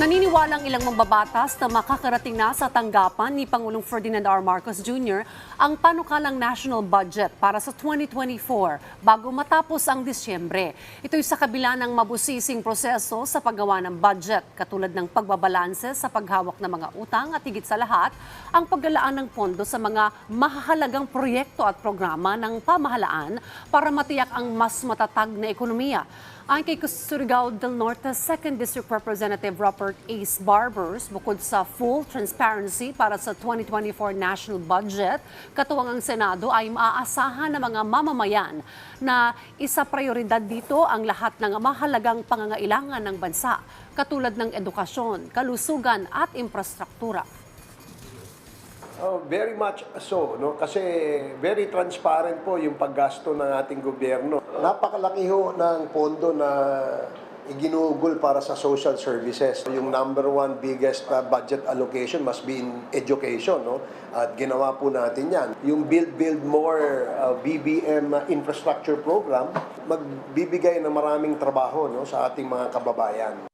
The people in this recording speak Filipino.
Naniniwalang ilang mambabatas na makakarating na sa tanggapan ni Pangulong Ferdinand R. Marcos Jr. ang panukalang national budget para sa 2024 bago matapos ang Disyembre. Ito'y sa kabila ng mabusising proseso sa paggawa ng budget katulad ng pagbabalanse sa paghawak ng mga utang at higit sa lahat ang paglalaan ng pondo sa mga mahahalagang proyekto at programa ng pamahalaan para matiyak ang mas matatag na ekonomiya. Ayon kay Surigao del Norte 2nd District Representative Robert Ace Barbers, bukod sa full transparency para sa 2024 national budget, katuwang ang Senado ay maaasahan ng mga mamamayan na isa prioridad dito ang lahat ng mahalagang pangangailangan ng bansa, katulad ng edukasyon, kalusugan at infrastruktura. Oh, very much so, no? Kasi very transparent po yung paggasto ng ating gobyerno. Napakalaki ho ng pondo na iginugol para sa social services. Yung number one biggest uh, budget allocation must be in education, no? At ginawa po natin yan. Yung Build Build More uh, BBM infrastructure program, magbibigay ng maraming trabaho no, sa ating mga kababayan.